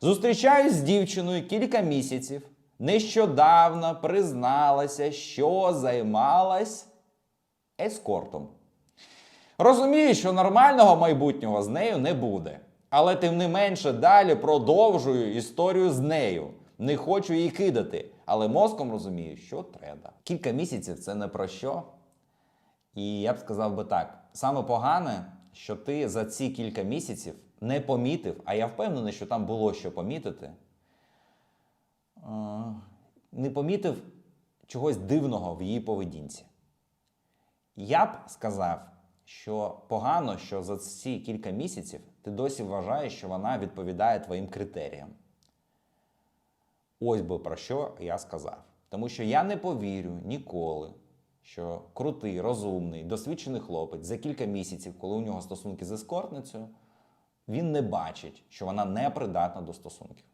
Зустрічаюсь з дівчиною кілька місяців. Нещодавно призналася, що займалась ескортом. Розумію, що нормального майбутнього з нею не буде. Але тим не менше далі продовжую історію з нею. Не хочу її кидати, але мозком розумію, що треба. Кілька місяців це не про що. І я б сказав би так: саме погане, що ти за ці кілька місяців не помітив, а я впевнений, що там було що помітити. е, Не помітив чогось дивного в її поведінці. Я б сказав, що погано, що за ці кілька місяців ти досі вважаєш, що вона відповідає твоїм критеріям. Ось би про що я сказав. Тому що я не повірю ніколи, що крутий, розумний, досвідчений хлопець за кілька місяців, коли у нього стосунки з ескортницею, він не бачить, що вона не придатна до стосунків.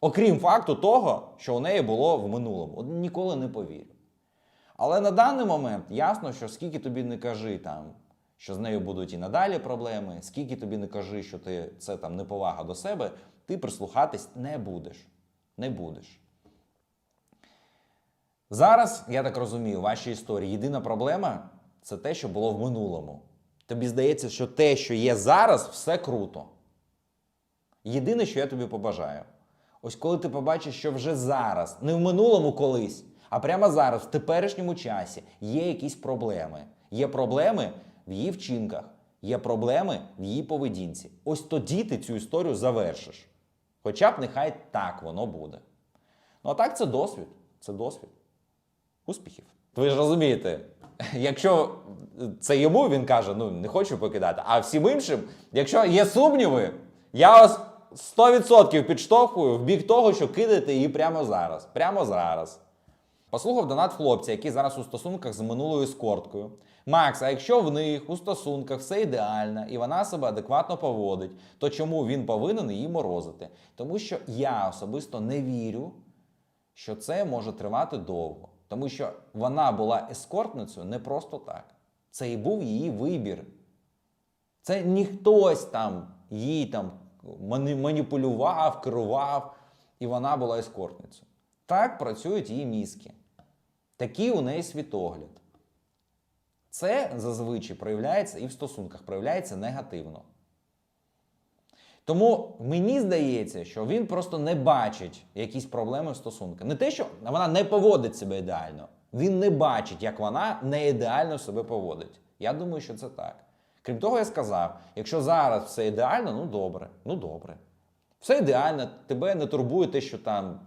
Окрім факту того, що у неї було в минулому. От ніколи не повірю. Але на даний момент ясно, що скільки тобі не кажи там, що з нею будуть і надалі проблеми, скільки тобі не кажи, що ти це там неповага до себе, ти прислухатись не будеш. Не будеш. Зараз, я так розумію, в вашій історії єдина проблема це те, що було в минулому. Тобі здається, що те, що є зараз, все круто. Єдине, що я тобі побажаю. Ось коли ти побачиш, що вже зараз, не в минулому колись, а прямо зараз, в теперішньому часі, є якісь проблеми. Є проблеми в її вчинках, є проблеми в її поведінці. Ось тоді ти цю історію завершиш. Хоча б нехай так воно буде. Ну а так це досвід. Це досвід. Успіхів. Ви ж розумієте, якщо це йому він каже, ну не хочу покидати, а всім іншим, якщо є сумніви, я ось 100% підштовхую в бік того, що кидати її прямо зараз. Прямо зараз. Послухав донат хлопця, який зараз у стосунках з минулою ескорткою. Макс, а якщо в них у стосунках все ідеально і вона себе адекватно поводить, то чому він повинен її морозити? Тому що я особисто не вірю, що це може тривати довго. Тому що вона була ескортницею не просто так. Це і був її вибір. Це не хтось там їй там маніпулював, керував, і вона була ескортницею. Так працюють її мізки. Такий у неї світогляд. Це зазвичай проявляється і в стосунках, проявляється негативно. Тому мені здається, що він просто не бачить якісь проблеми в стосунках. Не те, що вона не поводить себе ідеально. Він не бачить, як вона не ідеально себе поводить. Я думаю, що це так. Крім того, я сказав: якщо зараз все ідеально, ну добре, ну добре. Все ідеально, тебе не турбує те, що там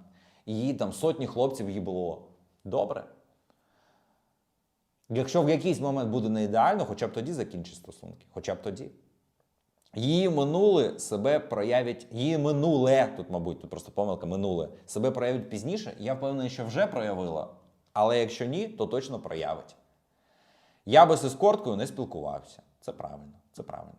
її там сотні хлопців їбло. Добре. Якщо в якийсь момент буде не ідеально, хоча б тоді закінчить стосунки. Хоча б тоді. Її минуле себе проявить, її минуле, тут, мабуть, тут просто помилка минуле, себе проявить пізніше. Я впевнений, що вже проявила. Але якщо ні, то точно проявить. Я би з ескорткою не спілкувався. Це правильно, це правильно.